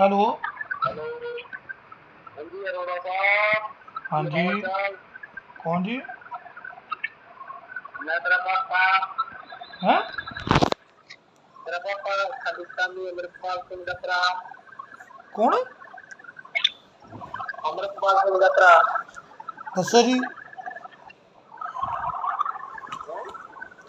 Hello ਹਾਂਜੀ ਅਰੋੜਾ ਸਾਹਿਬ ਹਾਂਜੀ ਕੌਣ ਜੀ ਮੈਂ ਤੇਰਾ ਪਾਪਾ ਹੈ ਤੇਰਾ ਪਾਪਾ ਖਾਲਿਸਤਾਨੀ ਅਮਰਪਾਲ ਸਿੰਘ ਦਾ ਭਰਾ ਕੌਣ ਅਮਰਪਾਲ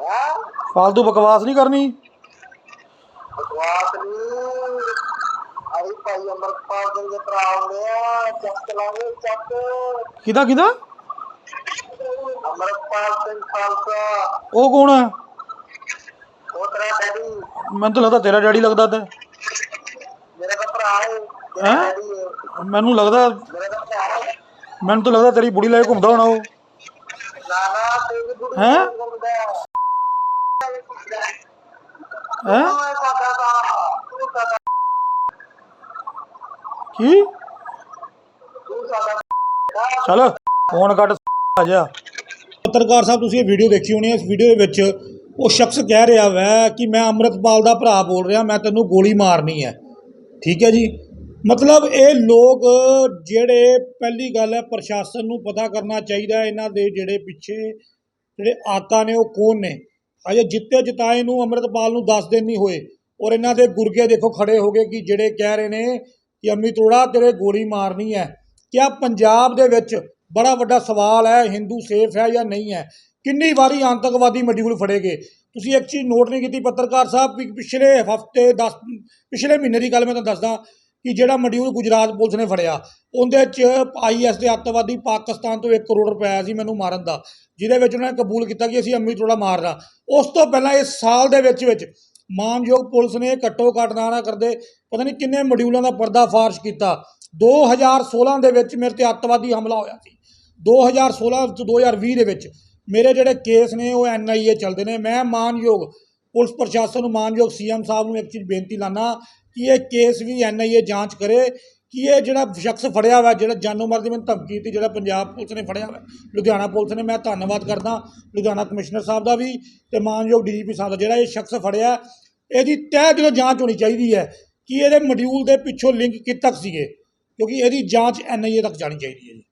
ਫालतू ਬਕਵਾਸ ਨਹੀਂ ਕਰਨੀ? ਬਕਵਾਸ ਨਹੀਂ। ਅਰੇ ਭਾਈ ਅਮਰਪਾਲ ਸਿੰਘ ਦੇ ਭਰਾ ਹੁੰਦੇ ਆ। ਚੱਕ ਲਾਵੇ ਚੱਕ। ਕਿਹਦਾ ਕਿਹਦਾ? ਅਮਰਪਾਲ ਸਿੰਘ ਖਾਲਸਾ। ਉਹ ਕੌਣ ਹੈ ਉਹ ਤੇਰਾ ਡੈਡੀ। ਮੈਨੂੰ ਤਾਂ ਲੱਗਦਾ ਤੇਰਾ ਡੈਡੀ ਲੱਗਦਾ ਤੇ। ਮੇਰਾ ਤਾਂ ਭਰਾ ਹੈ? ਹੈਂ? ਮੈਨੂੰ ਲੱਗਦਾ ਮੈਨੂੰ ਤਾਂ ਲੱਗਦਾ ਤੇਰੀ ਬੁੜੀ ਲੈ ਘੁੰਮਦਾ ਹੋਣਾ ਉਹ। ਨਾ ਨਾ ਤੇਰੀ ਗੁਰੂ ਹੈਂ? ਗੁਰਦਾ ਕੀ ਤੂੰ ਫੋਨ ਕੱਟ ਆ ਜਾ ਪੱਤਰਕਾਰ ਸਾਹਿਬ, ਤੁਸੀਂ ਇਹ ਵੀਡੀਓ ਦੇਖੀ ਹੋਣੀ ਹੈ। ਇਸ ਵੀਡੀਓ ਦੇ ਵਿੱਚ ਉਹ ਸ਼ਖਸ ਕਹਿ ਰਿਹਾ ਵੈ ਕਿ ਮੈਂ ਅੰਮ੍ਰਿਤਪਾਲ ਦਾ ਭਰਾ ਬੋਲ ਰਿਹਾ, ਮੈਂ ਤੈਨੂੰ ਗੋਲੀ ਮਾਰਨੀ ਹੈ। ਠੀਕ ਹੈ ਜੀ? ਮਤਲਬ ਇਹ ਲੋਕ ਜਿਹੜੇ ਪਹਿਲੀ ਗੱਲ ਹੈ, ਪ੍ਰਸ਼ਾਸਨ ਨੂੰ ਪਤਾ ਕਰਨਾ ਚਾਹੀਦਾ ਹੈ। ਇਹਨਾਂ ਦੇ ਜਿਹੜੇ ਪਿੱਛੇ ਜਿਹੜੇ ਆਕਾ ਨੇ, ਉਹ ਕੌਣ ਨੇ? ਅਜੇ ਜਿੱਤੇ ਜਿਤਾਏ ਨੂੰ ਅੰਮ੍ਰਿਤਪਾਲ ਨੂੰ 10 ਦਿਨ ਨਹੀਂ ਹੋਏ। ਔਰ ਇਹਨਾਂ ਦੇ ਗੁਰਗੇ ਦੇਖੋ ਖੜੇ ਹੋ ਗਏ ਕਿ ਜਿਹੜੇ ਕਹਿ ਰਹੇ ਨੇ ਕਿ ਅੰਮੀ ਤੋੜਾ ਤੇਰੇ ਗੋਲੀ ਮਾਰਨੀ ਹੈ। ਕਿਆ ਪੰਜਾਬ ਦੇ ਵਿੱਚ ਬੜਾ ਵੱਡਾ ਸਵਾਲ ਹੈ, ਹਿੰਦੂ ਸੇਫ ਹੈ ਜਾਂ ਨਹੀਂ ਹੈ? ਕਿੰਨੀ ਵਾਰੀ ਆਤੰਕਵਾਦੀ ਮੋਡਿਊਲ ਫੜੇ ਗਏ? ਤੁਸੀਂ ਇੱਕ ਚੀਜ਼ ਨੋਟ ਨਹੀਂ ਕੀਤੀ, ਪੱਤਰਕਾਰ ਸਾਹਿਬ, ਵੀ ਪਿਛਲੇ ਹਫ਼ਤੇ 10 ਪਿਛਲੇ ਮਹੀਨੇ ਦੀ ਗੱਲ ਮੈਂ ਤੁਹਾਨੂੰ ਦੱਸਦਾ ਕਿ ਜਿਹੜਾ ਮੋਡਿਊਲ ਗੁਜਰਾਤ ਪੁਲਿਸ ਨੇ ਫੜਿਆ, ਉਹਦੇ ਚ ਆਈਐਸ ਦੇ ਅੱਤਵਾਦੀ ਪਾਕਿਸਤਾਨ ਤੋਂ 1 ਕਰੋੜ ਰੁਪਏ ਸੀ ਮੈਨੂੰ ਮਾਰਨ ਦਾ, ਜਿਹਦੇ ਵਿੱਚ ਉਹਨਾਂ ਨੇ ਕਬੂਲ ਕੀਤਾ ਕਿ ਅਸੀਂ ਅੰਮ੍ਰਿਤ ਰੋੜਾ ਮਾਰਨਾ ਉਸ ਤੋਂ ਪਹਿਲਾਂ ਇਸ ਸਾਲ ਦੇ ਵਿੱਚ ਵਿੱਚ ਮਾਨਯੋਗ ਪੁਲਿਸ ਨੇ ਘੱਟੋ ਘੱਟ ਨਾ ਕਰਦੇ, ਪਤਾ ਨਹੀਂ ਕਿੰਨੇ ਮੋਡਿਊਲਾਂ ਦਾ ਪਰਦਾਫਾਸ਼ ਕੀਤਾ। 2016 ਦੇ ਵਿੱਚ ਮੇਰੇ ਤੇ ਅੱਤਵਾਦੀ ਹਮਲਾ ਹੋਇਆ ਸੀ। 2016 ਤੋਂ 2020 ਦੇ ਵਿੱਚ ਮੇਰੇ ਜਿਹੜੇ ਕੇਸ ਨੇ, ਉਹ ਐਨਆਈਏ ਚੱਲਦੇ ਨੇ। ਮੈਂ ਮਾਨਯੋਗ ਪੁਲਿਸ ਪ੍ਰਸ਼ਾਸਨ ਨੂੰ, ਮਾਨਯੋਗ ਸੀਐਮ ਸਾਹਿਬ ਨੂੰ ਇੱਕ ਚੀਜ਼ ਬੇਨਤੀ ਲਾਣਾ ਕਿ ਇਹ ਕੇਸ ਵੀ ਐਨਆਈਏ ਜਾਂਚ ਕਰੇ ਕਿ ਇਹ ਜਿਹੜਾ ਸ਼ਖਸ ਫੜਿਆ ਹੋਇਆ ਜਿਹੜਾ ਜਾਨੋ ਮਾਰ ਦੀ ਮੈਨੂੰ ਧਮਕੀ ਦਿੱਤੀ, ਜਿਹੜਾ ਪੰਜਾਬ ਪੁਲਿਸ ਨੇ ਫੜਿਆ ਹੋਇਆ ਲੁਧਿਆਣਾ ਪੁਲਿਸ ਨੇ, ਮੈਂ ਧੰਨਵਾਦ ਕਰਦਾ ਲੁਧਿਆਣਾ ਕਮਿਸ਼ਨਰ ਸਾਹਿਬ ਦਾ ਵੀ ਤੇ ਮਾਨਯੋਗ ਡੀਜੀਪੀ ਸਾਹਿਬ ਦਾ, ਜਿਹੜਾ ਇਹ ਸ਼ਖਸ ਫੜਿਆ, ਇਹਦੀ ਤਹਿ ਦਿਲੋਂ ਜਾਂਚ ਹੋਣੀ ਚਾਹੀਦੀ ਹੈ ਕਿ ਇਹਦੇ ਮੋਡਿਊਲ ਦੇ ਪਿੱਛੋਂ ਲਿੰਕ ਕਿੱਥੇ ਤੱਕ ਸੀਗੇ, ਕਿਉਂਕਿ ਇਹਦੀ ਜਾਂਚ ਐਨਆਈਏ ਤੱਕ ਜਾਣੀ ਚਾਹੀਦੀ ਹੈ ਜੀ।